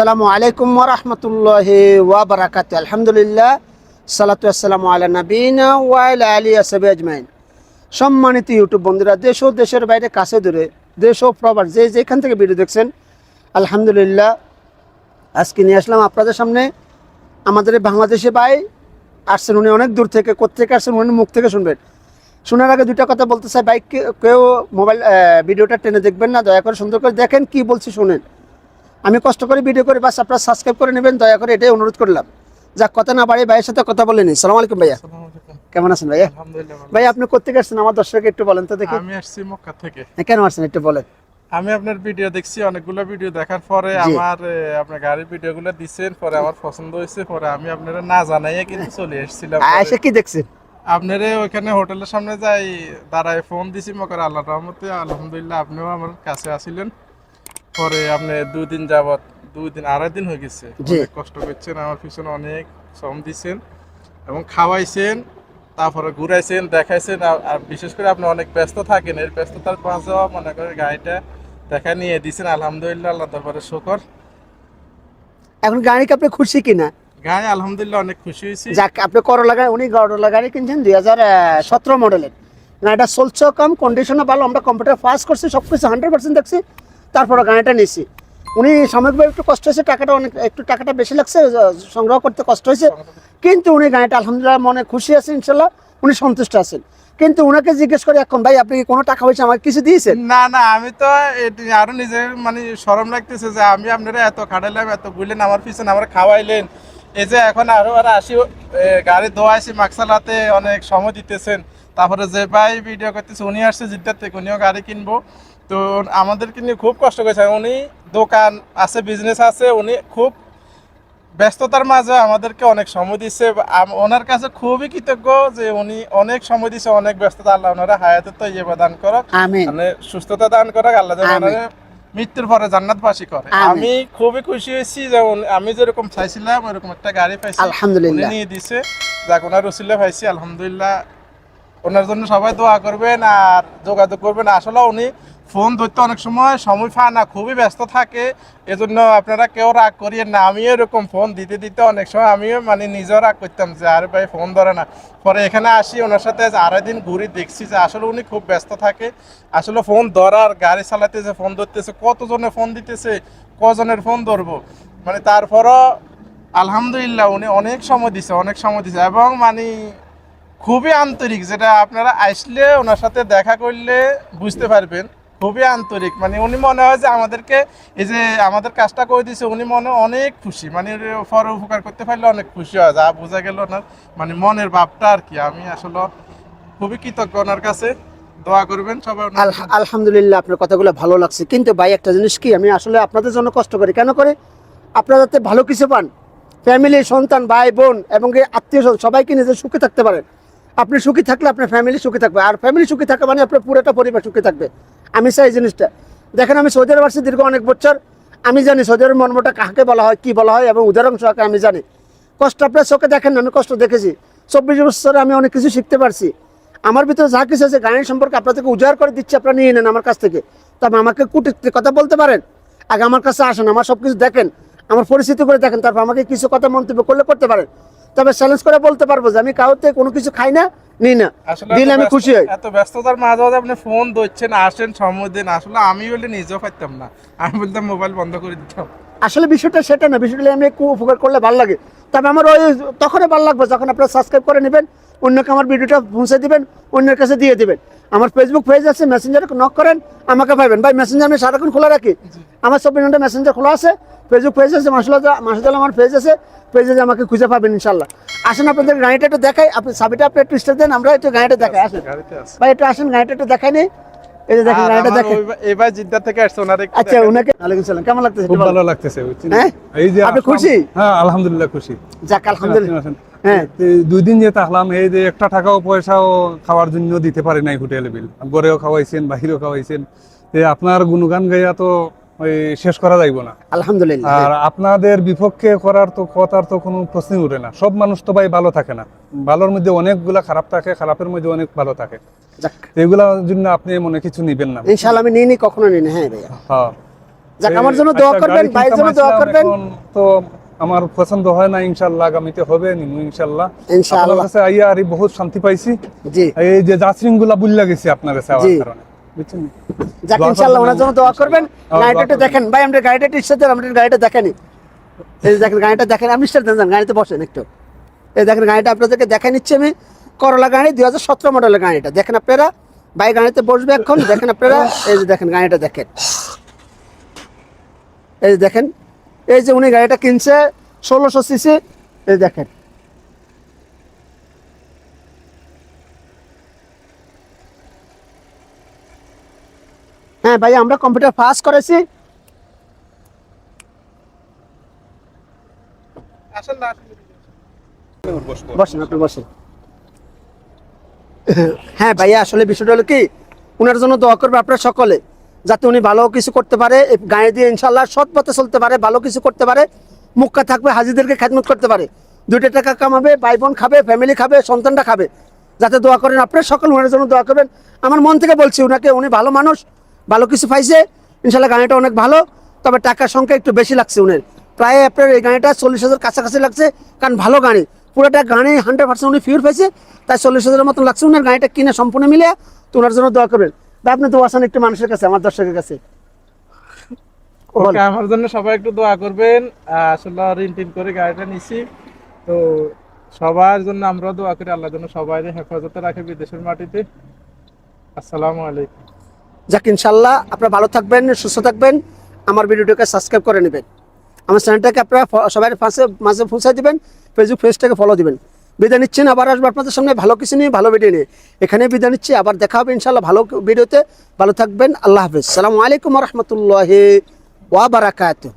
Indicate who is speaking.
Speaker 1: আসসালামু আলাইকুম ওরহমতুল্লাহ ওয়াবারাকাত আলহামদুলিল্লাহ, সালাতু আসসালামু আলা নবীনা ওয়াইল আলী আসাবি আজমাইন। সম্মানিত ইউটিউব বন্ধুরা, দেশ ও দেশের বাইরে, কাছে দূরে, দেশ ও প্রবাস, যে যেখান থেকে ভিডিও দেখছেন, আলহামদুলিল্লাহ, আজকে নিয়ে আসলাম আপনাদের সামনে। আমাদের বাংলাদেশে ভাই আসছেন, উনি অনেক দূর থেকে কোথেকে আসছেন, উনি মুখ থেকে শুনবেন। শোনার আগে দুটা কথা বলতে চাই বাইক কেউ মোবাইল ভিডিওটা টেনে দেখবেন না, দয়া করে সুন্দর করে দেখেন, কি বলছি, শুনেন। আমি কষ্ট করে ভিডিও করে বাস আপনারা সাবস্ক্রাইব করে নেবেন দয়া করে এটাই অনুরোধ করলাম। যাক কথা না বাড়ি ভাইয়ের সাথে কথা বলে নি সালাম আলাইকুম ভাইয়া। কেমন আছেন ভাইয়া?
Speaker 2: আলহামদুলিল্লাহ
Speaker 1: ভাই আপনি কোথেকে আসছেন? আমার দর্শককে একটু বলেন তো দেখি।
Speaker 2: আমি আসছি মক্কা থেকে।
Speaker 1: হ্যাঁ, কেন আসছেন? একটু বলেন।
Speaker 2: আমি আপনার ভিডিও দেখছি অনেকগুলো ভিডিও দেখার পরে আমার আপনার গাড়ির ভিডিওগুলো দিছেন পরে আমার পছন্দ হয়েছে পরে আমি আপনারা না জানাইয়ে কিন্তু চলে এসেছিলাম
Speaker 1: এসে কি দেখছেন?
Speaker 2: আপনারা ওইখানে হোটেলের সামনে যাই দাঁড়ায় ফোন দিছি মকর আল্লাহ রহমতে আলহামদুলিল্লাহ আপনিও আমার কাছে আসিলেন। পরে আপনি দুই দিন যাবত দুই দিন আড়াই দিন হয়ে গেছে। অনেক কষ্ট করছেন আমার পিছনে অনেক শ্রম দিচ্ছেন এবং খাওয়াইছেন তারপরে ঘুরাইছেন দেখাইছেন আর- বিশেষ করে আপনি অনেক ব্যস্ত থাকেন এর ব্যস্ততার মাঝেও মনে করে গাড়িটা দেখা নিয়ে দিছেন আলহামদুলিল্লাহ আল্লাহ দরবারে শুকর।
Speaker 1: এখন গাড়িকে আপনি খুশি কিনা?
Speaker 2: গাড়ি আলহামদুলিল্লাহ অনেক খুশি হয়েছি।
Speaker 1: যাক আপনি করলা গাড়ি উনি করলা গাড়ি কিনছেন দুই হাজার সতেরো মডেলের গাড়িটা চলছে কম কন্ডিশনও ভালো আমরা কম্পিউটার পাস করছি সব কিছু হান্ড্রেড পার্সেন্ট দেখছি। তারপরে গাড়িটা নিয়েছি উনি সাময়িকভাবে একটু কষ্ট হয়েছে, টাকাটা অনেক, একটু টাকাটা বেশি লাগছে সংগ্রহ করতে কষ্ট হয়েছে। কিন্তু উনি গাড়িটা আলহামদুলিল্লাহ মনে খুশি আছেন, ইনশাল্লাহ। উনি সন্তুষ্ট আছেন। কিন্তু উনাকে জিজ্ঞেস করে, এখন ভাই, আপনি কোনো টাকা পয়সা আমাকে কিছু দিয়েছেন?
Speaker 2: না না, আমি তো আরও নিজের মানে সরম লাগতেছে যে আমি আপনারা এত খাটাইলাম, এত গুললেন আমার পিছনে আমার খাওয়াইলেন। এই যে এখন আরও, আর আসি গাড়ি ধোয়াইছি মাকসালাতে অনেক সময় দিতেছেন। তারপরে যে ভাই ভিডিও করতেছে, উনি আসছে জিদ্দার থেকে, উনিও গাড়ি কিনবো। তো আমাদেরকে নিয়ে খুব কষ্ট করেছে। উনি দোকান আছে বিজনেস আছে উনি খুব ব্যস্ততার মাঝে আমাদেরকে অনেক সময় দিচ্ছে। ওনার কাছে খুবই কৃতজ্ঞ যে উনি অনেক সময় দিচ্ছে অনেক ব্যস্ততা। আল্লাহ ওনারা হায়াতের তো ইয়ে দান করক মানে সুস্থতা দান করক আল্লাহ মৃত্যুর পরে জান্নাত জান্নাতবাসী করে। আমি খুবই খুশি হয়েছি যে আমি যেরকম চাইছিলাম ওরকম একটা গাড়ি পাইছি। উনি
Speaker 1: আলহামদুলিল্লাহ
Speaker 2: নিয়ে দিছে। যাক ওনার উসিলে পাইছি আলহামদুলিল্লাহ। ওনার জন্য সবাই দোয়া করবেন আর যোগাযোগ করবেন। আসলে উনি ফোন ধরতে অনেক সময় সময় পায় না, খুবই ব্যস্ত থাকে। এজন্য আপনারা কেউ রাগ করিয়েন না। আমিও এরকম ফোন দিতে দিতে অনেক সময় আমিও মানে নিজেও রাগ করতাম যে, আরে ভাই, ফোন ধরে না। পরে এখানে আসি, ওনার সাথে আড়াই দিন ঘুরি, দেখছি যে আসলে উনি খুব ব্যস্ত থাকে। আসলে ফোন ধরার, গাড়ি চালাতেছে ফোন ধরতেছে কতজনের ফোন দিতেছে, কজনের ফোন ধরবো? মানে তারপরও আলহামদুলিল্লাহ উনি অনেক সময় দিছে, অনেক সময় দিছে। এবং মানে খুবই আন্তরিক, যেটা আপনারা আসলে ওনার সাথে দেখা করলে বুঝতে পারবেন। খুবই আন্তরিক মানে উনি মনে হয় যে আমাদেরকে এই যে আমাদের কাজটা করে দিছে উনি মনে অনেক খুশি মানে পরে উপকার করতে পারলে অনেক খুশি হয়, যা বোঝা গেল ওনার মানে মনের ভাবটা আর কি। আমি আসলে খুবই কৃতজ্ঞ ওনার কাছে, দোয়া করবেন সবাই
Speaker 1: আলহামদুলিল্লাহ, আপনার কথাগুলো ভালো লাগছে। কিন্তু ভাই, একটা জিনিস কি, আমি আসলে আপনাদের জন্য কষ্ট করি। কেন করে? আপনারা যাতে ভালো কিছু পান, ফ্যামিলি, সন্তান, ভাই, বোন এবং আত্মীয় স্বজন, সবাইকে নিজের সুখে থাকতে পারেন। আপনি সুখী থাকলে আপনার ফ্যামিলি সুখী থাকবে। আর ফ্যামিলি সুখী থাকবে মানে আপনার পুরোটা পরিবার সুখী থাকবে। আমি চাই জিনিসটা। দেখেন, আমি সৌদি আরব আসছি দীর্ঘ অনেক বছর। আমি জানি সৌদি আরব মর্মটা কাকে বলা হয়, কি বলা হয় এবং উদাহরণ সহকারে আমি জানি। কষ্ট আপনার চোখে দেখেন আমি কষ্ট দেখেছি। চব্বিশ বছরে আমি অনেক কিছু শিখতে পারছি। আমার ভিতরে যা কিছু আছে, গানের সম্পর্কে আপনাদেরকে উজাড় করে দিচ্ছি, আপনারা নিয়ে নেন আমার কাছ থেকে। তবে আমাকে কুটির কথা বলতে পারেন? আগে আমার কাছে আসেন, আমার সব কিছু দেখেন। আমার পরিস্থিতি করে দেখেন, তারপর আমাকে কিছু কথা মন্তব্য করলে করতে পারেন। তবে চ্যালেঞ্জ করে বলতে পারব যে আমি কাউতে কোনো কিছু খাই না নি।
Speaker 2: না
Speaker 1: দিলে আমি খুশি হই।
Speaker 2: এত ব্যস্ততার মাঝে মাঝে আপনি ফোন ধরছেন আসেন সময় দিন। আসলে আমি বলে নিজেও পারতাম না। আমি বলতাম মোবাইল বন্ধ করে দিতাম।
Speaker 1: আসলে বিষয়টা সেটা না বিষয়টা আমি একটু উপকার করলে ভালো লাগে। তবে আমার ওই তখনই ভালো লাগবে যখন আপনারা সাবস্ক্রাইব করে নেবেন অন্যকে আমার ভিডিওটা পৌঁছে দিবেন অন্যের কাছে দিয়ে দিবেন। আমার ফেসবুক পেজ আছে মেসেঞ্জারে নক করেন আমাকে পাইবেন। ভাই মেসেঞ্জার আমি সারাক্ষণ খোলা রাখি। আমার চব্বিশ ঘণ্টা মেসেঞ্জার খোলা আছে ফেসবুক পেজ আছে মাসুল্লাহ মাসুদ আমার পেজ আছে পেজে আমাকে খুঁজে পাবেন ইনশাল্লাহ। আসেন আপনাদের গাড়িটা একটু দেখাই আপনি সাবিটা আপনি একটু স্টার দেন আমরা একটু গাড়িটা দেখাই আসেন। ভাই একটু আসেন গাড়িটা একটু দেখাই নেই এই যে দেখেন গাড়িটা দেখেন।
Speaker 2: এবার জিদ্দার থেকে আসছে ওনার
Speaker 1: আচ্ছা
Speaker 2: দেখেন।
Speaker 1: ওয়ালাইকুম সালাম কেমন লাগতেছে
Speaker 3: খুব ভালো লাগতেছে বুঝছেন?
Speaker 1: হ্যাঁ?
Speaker 3: এই যে
Speaker 1: আপনি খুশি?
Speaker 3: হ্যাঁ আলহামদুলিল্লাহ খুশি।
Speaker 1: যাক আলহামদুলিল্লাহ। হ্যাঁ।
Speaker 3: দুই দিন যে থাকলাম এই যে একটা টাকাও পয়সাও খাওয়ার জন্য দিতে পারি নাই হোটেলে বিল গড়েও খাওয়াইছেন বাহিরেও খাওয়াইছেন। আপনার গুণগান গাইয়া তো ওই শেষ করা যাইব না।
Speaker 1: আলহামদুলিল্লাহ।
Speaker 3: আর আপনাদের বিপক্ষে করার তো কথার তো কোনো প্রশ্নই উঠে না। সব মানুষ তো ভাই ভালো থাকে না। ভালোর মধ্যে অনেকগুলা খারাপ থাকে খারাপের মধ্যে অনেক ভালো থাকে। এগুলার জন্য আপনি মনে কিছু নিবেন না।
Speaker 1: ইনশাআল্লাহ আমি নিই নি কখনো নিই নি হ্যাঁ ভাইয়া।
Speaker 3: হ্যাঁ।
Speaker 1: যাক আমার জন্য দোয়া করবেন ভাইয়ের জন্য দোয়া করবেন।
Speaker 3: তো আমার পছন্দ হয় না ইনশাল্লাহ আগামীতে হবে নিমু ইনশাল্লাহ কাছে আইয়া আর বহুত শান্তি পাইছি।
Speaker 1: জি।
Speaker 3: এই যে জাসরিংগুলা বুল্লা গেছি আপনার কাছে
Speaker 1: জি।
Speaker 3: কারণে। বুঝছেন?
Speaker 1: যাক
Speaker 3: করবেন
Speaker 1: ওনার জন্য দোয়া করবেন। গাড়িটা একটু দেখেন। ভাই আমাদের গাড়িটা একটু ইচ্ছা গাড়িটা দেখেনি। এই দেখেন গাড়িটা দেখেন আপনি স্টার দেন গাড়িতে বসেন একটু। এই দেখেন গাড়িটা আপনাদেরকে দেখে নিচ্ছে আমি। করলা গাড়ি দুই হাজার সতেরো মডেলের গাড়িটা। দেখেন আপনারা? ভাই গাড়িতে বসবে এখন। দেখেন আপনারা? এই যে দেখেন গাড়িটা দেখেন। এই যে দেখেন এই যে উনি গাড়িটা কিনছে, ষোলোশো সিসি, এই দেখেন। হ্যাঁ ভাই, আমরা কম্পিউটার পাস করেছি। হ্যাঁ ভাইয়া, আসলে বিষয়টা হলো কি ওনার জন্য দোয়া করবে আপনারা সকলে। যাতে উনি ভালো কিছু করতে পারে গায়ে দিয়ে ইনশাল্লাহ সৎ পথে চলতে পারে, ভালো কিছু করতে পারে, মুক্কা থাকবে, হাজিদেরকে খেদমত করতে পারে। দুইটা টাকা কামাবে, ভাই বোন খাবে ফ্যামিলি খাবে সন্তানটা খাবে। যাতে দোয়া করেন আপনারা সকল ওনার জন্য দোয়া করবেন। আমার মন থেকে বলছি ওনাকে উনি ভালো মানুষ, ভালো কিছু পাইছে ইনশাল্লাহ গাড়িটা অনেক ভালো, তবে টাকার সংখ্যা একটু বেশি লাগছে উনি প্রায় আপনার এই গাড়িটা চল্লিশ হাজার কাছাকাছি লাগছে, কারণ ভালো গাড়ি পুরোটা গাড়ি হান্ড্রেড পার্সেন্ট উনি ফিউর পেয়েছে তাই চল্লিশ হাজারের মতন লাগছে উনার গাড়িটা কিনে সম্পূর্ণ মিলে তো ওনার জন্য দোয়া করবেন। বা আপনি তো আছেন একটু মানুষের কাছে আমার দর্শকের কাছে।
Speaker 2: ওকে, আমার জন্য সবাই একটু দোয়া করবেন। আসলে ঋণ টিন করে গাড়িটা নিছি। তো সবার জন্য আমরাও দোয়া করি আল্লাহ যেন সবাই হেফাজতে রাখে বিদেশের মাটিতে। আসসালামু আলাইকুম।
Speaker 1: যাক ইনশাল্লাহ আপনারা ভালো থাকবেন সুস্থ থাকবেন। আমার ভিডিওটাকে সাবস্ক্রাইব করে নেবেন। আমার চ্যানেলটাকে আপনারা সবাই মাঝে পৌঁছে দিবেন ফেসবুক পেজটাকে ফলো দিবেন। বিদায় নিচ্ছেন। আবার আসব আপনাদের সামনে। ভালো কিছু নিয়ে, ভালো ভিডিও নিয়ে। এখানে বিদায় নিচ্ছি। আবার দেখা হবে ইনশাল্লাহ ভালো ভিডিওতে ভালো থাকবেন। আল্লাহ হাফিজ। সালামু আলাইকুম রহমতুল্লাহ ওয়া বারাকাতুহ।